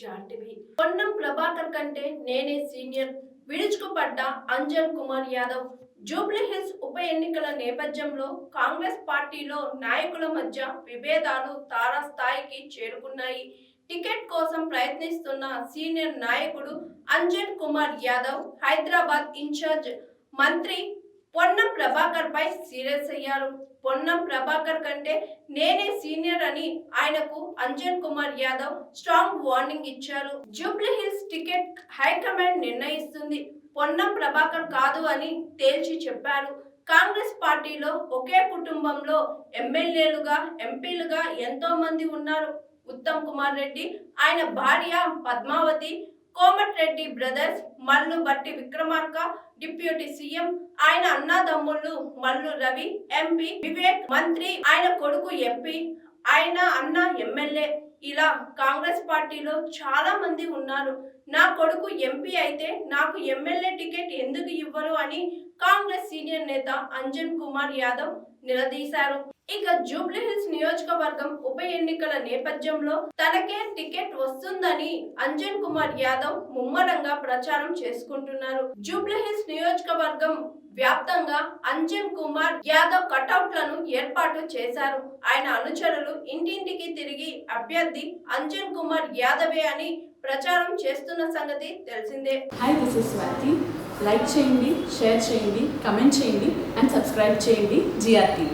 జాంటివి. పొన్నం ప్రభాకర్ కంటే నేనే సీనియర్. విడుచుకుపడ్డ అంజన్ కుమార్ యాదవ్. జూబ్లీ హిల్స్ ఉప ఎన్నికల నేపథ్యంలో కాంగ్రెస్ పార్టీలో నాయకుల మధ్య విభేదాలు తారాస్థాయికి చేరుకున్నాయి. టికెట్ కోసం ప్రయత్నిస్తున్న సీనియర్ నాయకుడు అంజన్ కుమార్ యాదవ్ హైదరాబాద్ ఇన్ఛార్జ్ మంత్రి పొన్నం ప్రభాకర్ పై సీరియస్ అయ్యారు. పొన్నం ప్రభాకర్ కంటే నేనే సీనియర్ అని ఆయనకు అంజన్ కుమార్ యాదవ్ స్ట్రాంగ్ వార్నింగ్ ఇచ్చారు. Jubilee Hills ticket high command నిర్ణయిస్తుంది. పొన్నం ప్రభాకర్ కాదు అని తేల్చి చెప్పారు. కాంగ్రెస్ పార్టీలో ఒకే కుటుంబంలో ఎమ్మెల్యేలుగా ఎంపీలుగా ఎంతో మంది ఉన్నారు. ఉత్తమ్ కుమార్ రెడ్డి ఆయన భార్య పద్మావతి కోమటిరెడ్డి బ్రదర్స్ మల్లు బట్టి విక్రమార్క డిప్యూటీ సీఎం ఆయన అన్నదమ్ముళ్ళు మల్లు రవి ఎంపీ వివేక్ మంత్రి ఆయన కొడుకు ఎంపీ ఆయన అన్న ఎమ్మెల్యే. ఇలా కాంగ్రెస్ పార్టీలో చాలా మంది ఉన్నారు. నా కొడుకు ఎంపీ అయితే నాకు ఎమ్మెల్యే టికెట్ ఎందుకు ఇవ్వరు అని కాంగ్రెస్ సీనియర్ నేత అంజన్ కుమార్ యాదవ్ నిలదీశారు. ఇక జూబ్లీహిల్స్ నియోజకవర్గం ఉప ఎన్నికల నేపథ్యంలో తనకే టికెట్ వస్తుందని అంజన్ కుమార్ యాదవ్ ముమ్మరంగా ప్రచారం చేసుకుంటున్నారు. జూబ్లీహిల్స్ నియోజకవర్గం వ్యాప్తంగా అంజన్ కుమార్ యాదవ్ కటౌట్లను ఏర్పాటు చేశారు. ఆయన అనుచరులు ఇంటింటికి తిరిగి అభ్యర్థి అంజన్ కుమార్ యాదవే అని ప్రచారం చేస్తున్న సంగతి తెలిసిందే. Hi this is Swathi like చేయండి షేర్ చేయండి కమెంట్ చేయండి అండ్ సబ్స్క్రైబ్ చేయండి జిఆర్టీవీ